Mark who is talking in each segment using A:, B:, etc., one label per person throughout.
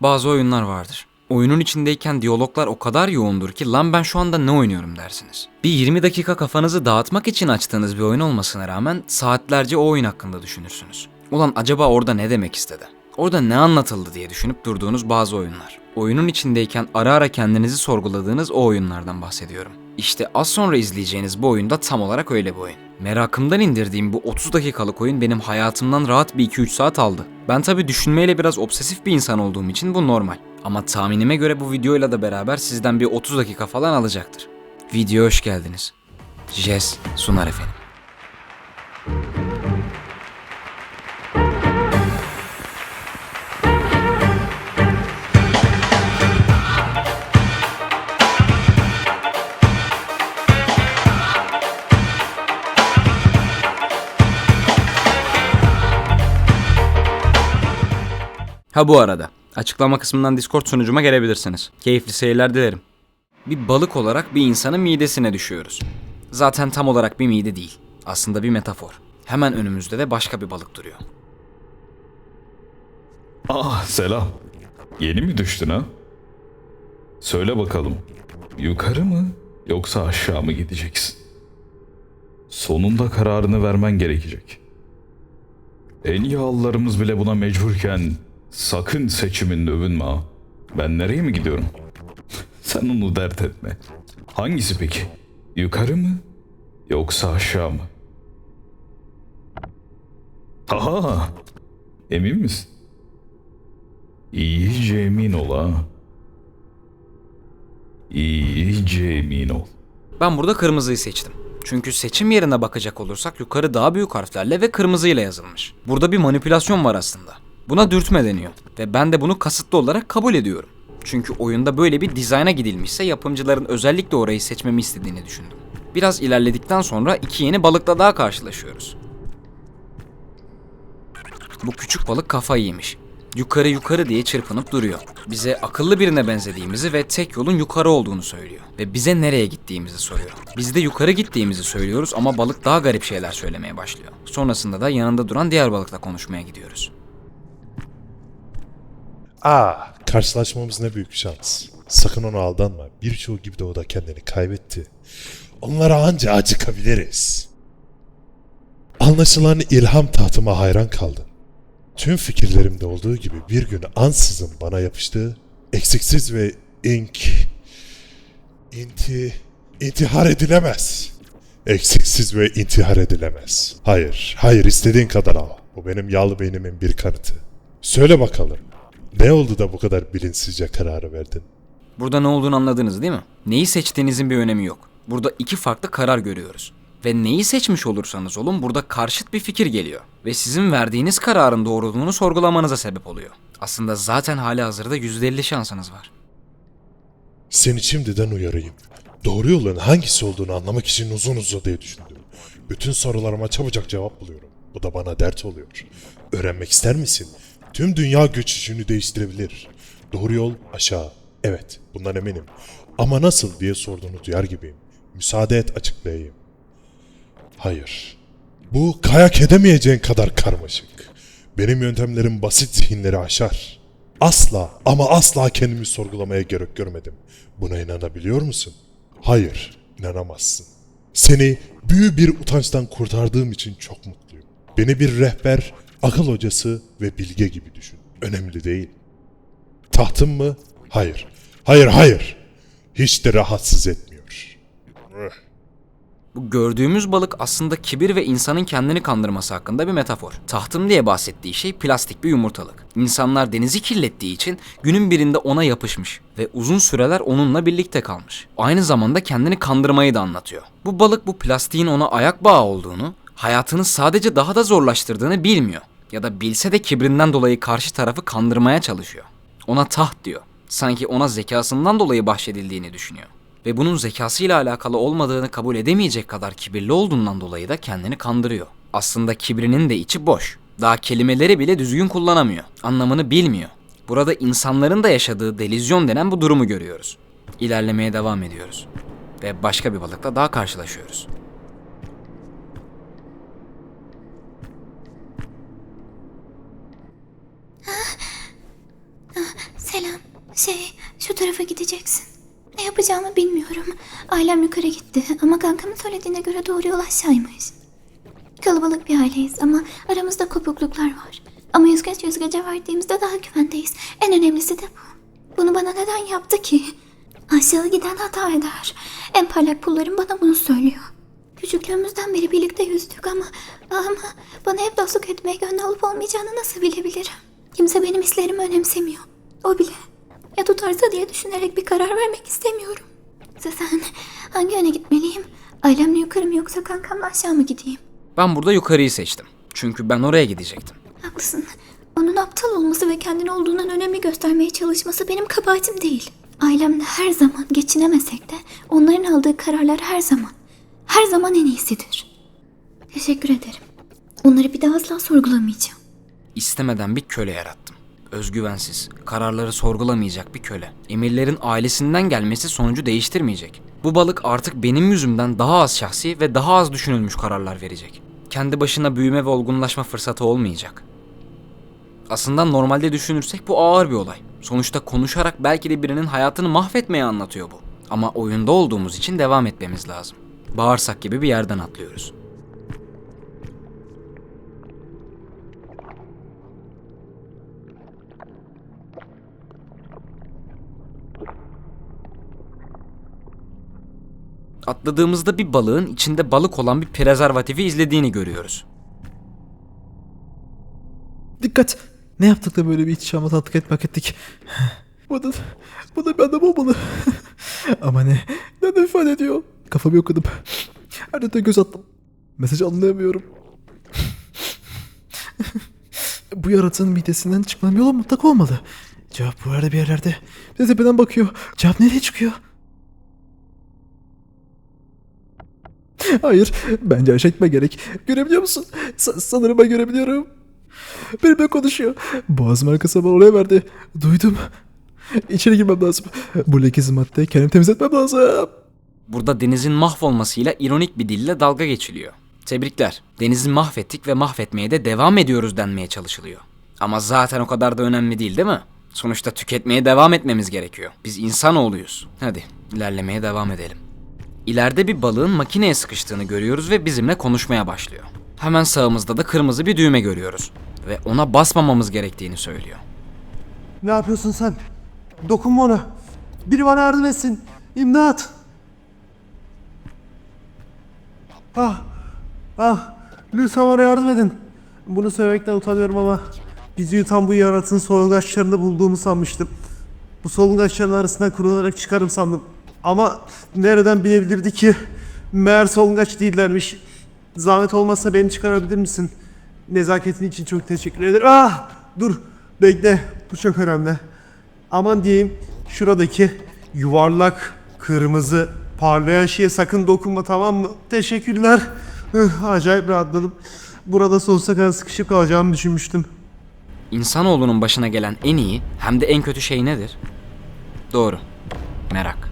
A: Bazı oyunlar vardır. Oyunun içindeyken diyaloglar o kadar yoğundur ki lan ben şu anda ne oynuyorum dersiniz. Bir 20 dakika kafanızı dağıtmak için açtığınız bir oyun olmasına rağmen saatlerce o oyun hakkında düşünürsünüz. Ulan acaba orada ne demek istedi? Orada ne anlatıldı diye düşünüp durduğunuz bazı oyunlar. Oyunun içindeyken ara ara kendinizi sorguladığınız o oyunlardan bahsediyorum. İşte az sonra izleyeceğiniz bu oyunda tam olarak öyle bir oyun. Merakımdan indirdiğim bu 30 dakikalık oyun benim hayatımdan rahat bir 2-3 saat aldı. Ben tabi düşünmeyle biraz obsesif bir insan olduğum için bu normal. Ama tahminime göre bu videoyla da beraber sizden bir 30 dakika falan alacaktır. Videoya hoş geldiniz. Jess sunar efendim. Ha bu arada açıklama kısmından Discord sunucuma gelebilirsiniz. Keyifli seyirler dilerim. Bir balık olarak bir insanın midesine düşüyoruz. Zaten tam olarak bir mide değil. Aslında bir metafor. Hemen önümüzde de başka bir balık duruyor.
B: Ah selam. Yeni mi düştün ha? Söyle bakalım. Yukarı mı yoksa aşağı mı gideceksin? Sonunda kararını vermen gerekecek. En yağlılarımız bile buna mecburken sakın seçiminle övünme ha. Ben nereye mi gidiyorum? Sen onu dert etme. Hangisi peki? Yukarı mı yoksa aşağı mı? Aha! Emin misin? İyice emin ol ha. İyice emin ol.
A: Ben burada kırmızıyı seçtim. Çünkü seçim yerine bakacak olursak yukarı daha büyük harflerle ve kırmızıyla yazılmış. Burada bir manipülasyon var aslında. Buna dürtme deniyor ve ben de bunu kasıtlı olarak kabul ediyorum. Çünkü oyunda böyle bir dizayna gidilmişse yapımcıların özellikle orayı seçmemi istediğini düşündüm. Biraz ilerledikten sonra iki yeni balıkla daha karşılaşıyoruz. Bu küçük balık kafayı yemiş. Yukarı yukarı diye çırpınıp duruyor. Bize akıllı birine benzediğimizi ve tek yolun yukarı olduğunu söylüyor. Ve bize nereye gittiğimizi soruyor. Biz de yukarı gittiğimizi söylüyoruz ama balık daha garip şeyler söylemeye başlıyor. Sonrasında da yanında duran diğer balıkla konuşmaya gidiyoruz.
C: Aa, karşılaşmamız ne büyük şans. Sakın ona aldanma. Birçoğu gibi de o da kendini kaybetti. Onlara anca acıkabiliriz. Anlaşılan ilham tahtıma hayran kaldın. Tüm fikirlerimde olduğu gibi bir gün ansızın bana yapıştı. Eksiksiz ve ink... inti... intihar edilemez. Eksiksiz ve intihar edilemez. Hayır, hayır istediğin kadar al. Bu benim yağlı beynimin bir kanıtı. Söyle bakalım. Ne oldu da bu kadar bilinçsizce kararı verdin?
A: Burada ne olduğunu anladınız değil mi? Neyi seçtiğinizin bir önemi yok. Burada iki farklı karar görüyoruz. Ve neyi seçmiş olursanız olun burada karşıt bir fikir geliyor. Ve sizin verdiğiniz kararın doğruluğunu sorgulamanıza sebep oluyor. Aslında zaten hali hazırda %50 şansınız var.
C: Seni şimdiden uyarayım. Doğru yolun hangisi olduğunu anlamak için uzun uzadıya düşündüm. Bütün sorularıma çabucak cevap buluyorum. Bu da bana dert oluyor. Öğrenmek ister misin? Tüm dünya göçüşünü değiştirebilir. Doğru yol aşağı. Evet, bundan eminim. Ama nasıl diye sorduğunu duyar gibiyim. Müsaade et açıklayayım. Hayır. Bu kayak edemeyeceğin kadar karmaşık. Benim yöntemlerim basit zihinleri aşar. Asla ama asla kendimi sorgulamaya gerek görmedim. Buna inanabiliyor musun? Hayır, inanamazsın. Seni büyük bir utançtan kurtardığım için çok mutluyum. Beni bir rehber, akıl hocası ve bilge gibi düşün. Önemli değil. Tahtım mı? Hayır. Hayır, hayır. Hiç de rahatsız etmiyor.
A: Bu gördüğümüz balık aslında kibir ve insanın kendini kandırması hakkında bir metafor. Tahtım diye bahsettiği şey plastik bir yumurtalık. İnsanlar denizi kirlettiği için günün birinde ona yapışmış ve uzun süreler onunla birlikte kalmış. Aynı zamanda kendini kandırmayı da anlatıyor. Bu balık bu plastiğin ona ayak bağı olduğunu, hayatını sadece daha da zorlaştırdığını bilmiyor. Ya da bilse de kibrinden dolayı karşı tarafı kandırmaya çalışıyor. Ona taht diyor. Sanki ona zekasından dolayı bahşedildiğini düşünüyor ve bunun zekasıyla alakalı olmadığını kabul edemeyecek kadar kibirli olduğundan dolayı da kendini kandırıyor. Aslında kibrinin de içi boş. Daha kelimeleri bile düzgün kullanamıyor. Anlamını bilmiyor. Burada insanların da yaşadığı delizyon denen bu durumu görüyoruz. İlerlemeye devam ediyoruz. Ve başka bir balıkla daha karşılaşıyoruz.
D: Selam. Selam. Şey, şu tarafa gideceksin. Ne yapacağımı bilmiyorum. Ailem yukarı gitti ama kankamın söylediğine göre doğru yol aşağıymış. Kalabalık bir aileyiz ama aramızda kopukluklar var. Ama yüzgeç yüzgece verdiğimizde daha güvendeyiz. En önemlisi de bu. Bunu bana neden yaptı ki? Aşağı giden hata eder. En parlak pullarım bana bunu söylüyor. Küçüklüğümüzden beri birlikte yüzdük ama ama bana hep dostluk etmeye gönlü olup olmayacağını nasıl bilebilirim? Kimse benim hislerimi önemsemiyor. O bile. Ya tutarsa diye düşünerek bir karar vermek istemiyorum. Sen hangi yöne gitmeliyim? Ailemle yukarı mı yoksa kankamla aşağı mı gideyim?
A: Ben burada yukarıyı seçtim. Çünkü ben oraya gidecektim.
D: Haklısın. Onun aptal olması ve kendini olduğundan önemli göstermeye çalışması benim kabahatim değil. Ailemle her zaman geçinemesek de onların aldığı kararlar her zaman, her zaman en iyisidir. Teşekkür ederim. Onları bir daha asla sorgulamayacağım.
A: İstemeden bir köle yarattım. Özgüvensiz, kararları sorgulamayacak bir köle. Emirlerin ailesinden gelmesi sonucu değiştirmeyecek. Bu balık artık benim yüzümden daha az şahsi ve daha az düşünülmüş kararlar verecek. Kendi başına büyüme ve olgunlaşma fırsatı olmayacak. Aslında normalde düşünürsek bu ağır bir olay. Sonuçta konuşarak belki de birinin hayatını mahvetmeye anlatıyor bu. Ama oyunda olduğumuz için devam etmemiz lazım. Bağırsak gibi bir yerden atlıyoruz. Atladığımızda bir balığın içinde balık olan bir prezervatifi izlediğini görüyoruz.
E: Dikkat! Ne yaptık da böyle bir iç şamata attık etmek ettik. Bu da, bu da bir adam olmalı. Ama ne? Nerede ifade ediyor? Kafamı yokladım. Her de göz attım. Mesajı anlayamıyorum. bu yaratığın midesinden çıkmam yolu mutlak olmalı. Cevap bu yerde bir yerlerde. Bir de tepeden bakıyor. Cevap nereye çıkıyor? Hayır, bence aşağı etme gerek. Görebiliyor musun? Sa- sanırım ben görebiliyorum. Benimle konuşuyor. Boğazım arkası bana oraya verdi. Duydum. İçeri girmem lazım. Bu lekesiz maddeyi kendim temizletmem lazım.
A: Burada denizin mahvolmasıyla ironik bir dille dalga geçiliyor. Tebrikler. Denizi mahvettik ve mahvetmeye de devam ediyoruz denmeye çalışılıyor. Ama zaten o kadar da önemli değil değil mi? Sonuçta tüketmeye devam etmemiz gerekiyor. Biz insanoğluyuz. Hadi ilerlemeye devam edelim. İleride bir balığın makineye sıkıştığını görüyoruz ve bizimle konuşmaya başlıyor. Hemen sağımızda da kırmızı bir düğme görüyoruz. Ve ona basmamamız gerektiğini söylüyor.
F: Ne yapıyorsun sen? Dokunma ona. Biri bana yardım etsin. İmdat. Ah. Ah. Lütfen bana yardım edin. Bunu söylemekten utanıyorum ama bizi yutan bu yaratığın solungaçlarında bulduğumu sanmıştım. Bu solungaçların arasından kurularak çıkarım sandım. Ama nereden bilebilirdi ki? Meğer solungaç değillermiş. Zahmet olmazsa beni çıkarabilir misin? Nezaketin için çok teşekkür ederim. Ah! Dur. Bekle. Bu çok önemli. Aman diyeyim şuradaki yuvarlak kırmızı parlayan şeye sakın dokunma tamam mı? Teşekkürler. Acayip rahatladım. Burada sonsuza kadar sıkışıp kalacağımı düşünmüştüm.
A: İnsanoğlunun başına gelen en iyi hem de en kötü şey nedir? Doğru. Merak.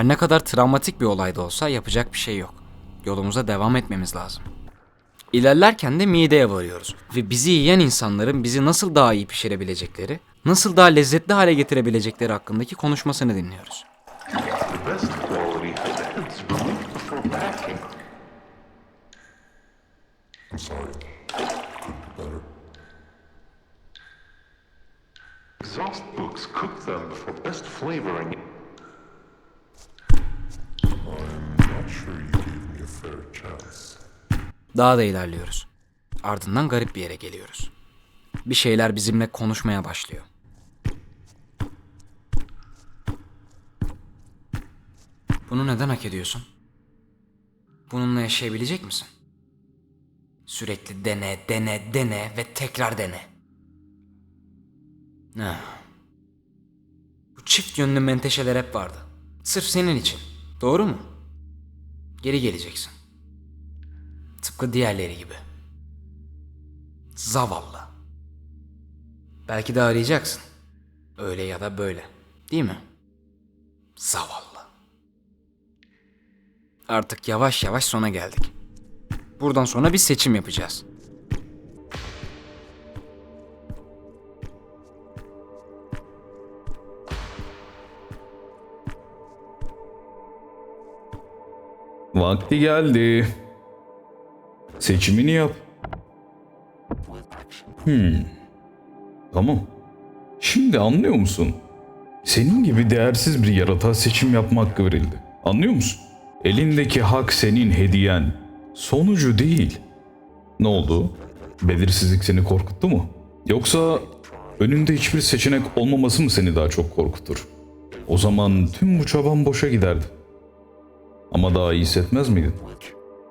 A: Her ne kadar travmatik bir olay da olsa yapacak bir şey yok. Yolumuza devam etmemiz lazım. İlerlerken de mideye varıyoruz ve bizi yiyen insanların bizi nasıl daha iyi pişirebilecekleri, nasıl daha lezzetli hale getirebilecekleri hakkındaki konuşmasını dinliyoruz.
G: Exhaust books cook them before best flavoring.
A: Daha da ilerliyoruz. Ardından garip bir yere geliyoruz. Bir şeyler bizimle konuşmaya başlıyor. Bunu neden hak ediyorsun? Bununla yaşayabilecek misin? Sürekli dene, dene, dene ve tekrar dene. Ah. Bu çift yönlü menteşeler hep vardı. Sırf senin için. Doğru mu? Geri geleceksin. Tıpkı diğerleri gibi. Zavallı. Belki de arayacaksın. Öyle ya da böyle. Değil mi? Zavallı. Artık yavaş yavaş sona geldik. Buradan sonra bir seçim yapacağız.
B: Vakti geldi. Seçimini yap. Hmm. Tamam. Şimdi anlıyor musun? Senin gibi değersiz bir yaratığa seçim yapma hakkı verildi. Anlıyor musun? Elindeki hak senin hediyen. Sonucu değil. Ne oldu? Belirsizlik seni korkuttu mu? Yoksa önünde hiçbir seçenek olmaması mı seni daha çok korkutur? O zaman tüm bu çaban boşa giderdi. Ama daha iyi hissetmez miydin?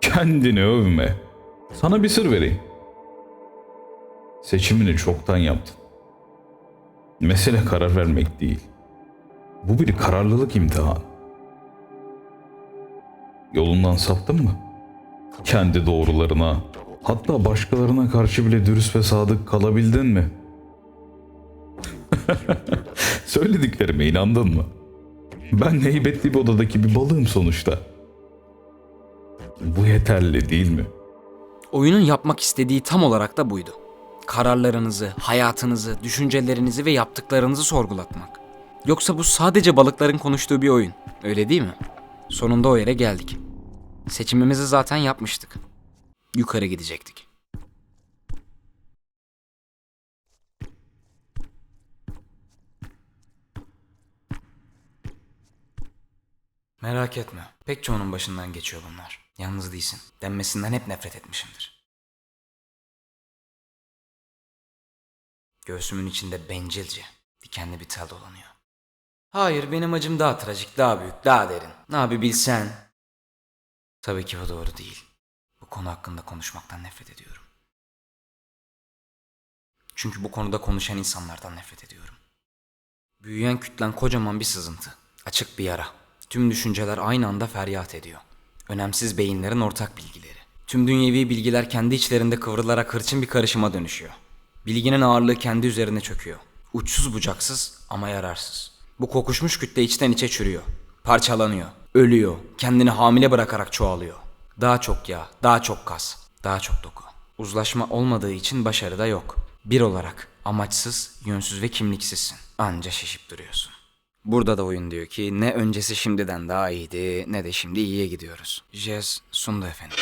B: Kendini övme. Sana bir sır vereyim. Seçimini çoktan yaptın. Mesele karar vermek değil. Bu bir kararlılık imtihanı. Yolundan saptın mı? Kendi doğrularına, hatta başkalarına karşı bile dürüst ve sadık kalabildin mi? Söylediklerime inandın mı? Ben heybetli bir odadaki bir balığım sonuçta. Bu yeterli değil mi?
A: Oyunun yapmak istediği tam olarak da buydu. Kararlarınızı, hayatınızı, düşüncelerinizi ve yaptıklarınızı sorgulatmak. Yoksa bu sadece balıkların konuştuğu bir oyun. Öyle değil mi? Sonunda o yere geldik. Seçimimizi zaten yapmıştık. Yukarı gidecektik. Merak etme. Pek çoğunun başından geçiyor bunlar. Yalnız değilsin. Denmesinden hep nefret etmişimdir. Göğsümün içinde bencilce, dikenli bir tel dolanıyor. Hayır, benim acım daha trajik, daha büyük, daha derin. Abi bilsen. Tabii ki bu doğru değil. Bu konu hakkında konuşmaktan nefret ediyorum. Çünkü bu konuda konuşan insanlardan nefret ediyorum. Büyüyen kütlen kocaman bir sızıntı. Açık bir yara. Tüm düşünceler aynı anda feryat ediyor. Önemsiz beyinlerin ortak bilgileri. Tüm dünyevi bilgiler kendi içlerinde kıvrılarak hırçın bir karışıma dönüşüyor. Bilginin ağırlığı kendi üzerine çöküyor. Uçsuz bucaksız ama yararsız. Bu kokuşmuş kütle içten içe çürüyor. Parçalanıyor. Ölüyor. Kendini hamile bırakarak çoğalıyor. Daha çok yağ, daha çok kas, daha çok doku. Uzlaşma olmadığı için başarı da yok. Bir olarak amaçsız, yönsüz ve kimliksizsin. Anca şişip duruyorsun. Burada da oyun diyor ki ne öncesi şimdiden daha iyiydi ne de şimdi iyiye gidiyoruz. Jez sundu efendim.